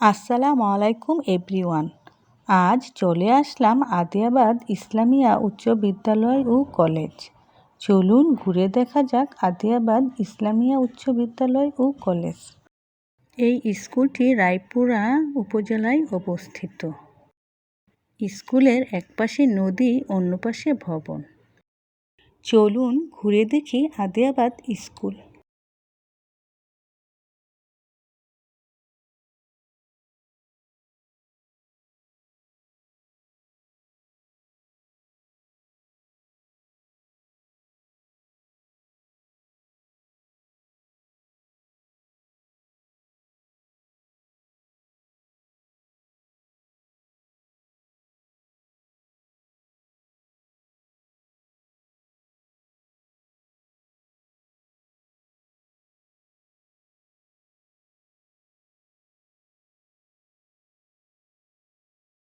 আসসালামু আলাইকুম, এভরিওয়ান। আজ চলে আসলাম আদিয়াবাদ ইসলামিয়া উচ্চ বিদ্যালয় ও কলেজ। চলুন ঘুরে দেখা যাক আদিয়াবাদ ইসলামিয়া উচ্চ বিদ্যালয় ও কলেজ। এই স্কুলটি রায়পুরা উপজেলায় অবস্থিত। স্কুলের একপাশে নদী অন্য পাশে ভবন। চলুন ঘুরে দেখি আদিয়াবাদ স্কুল।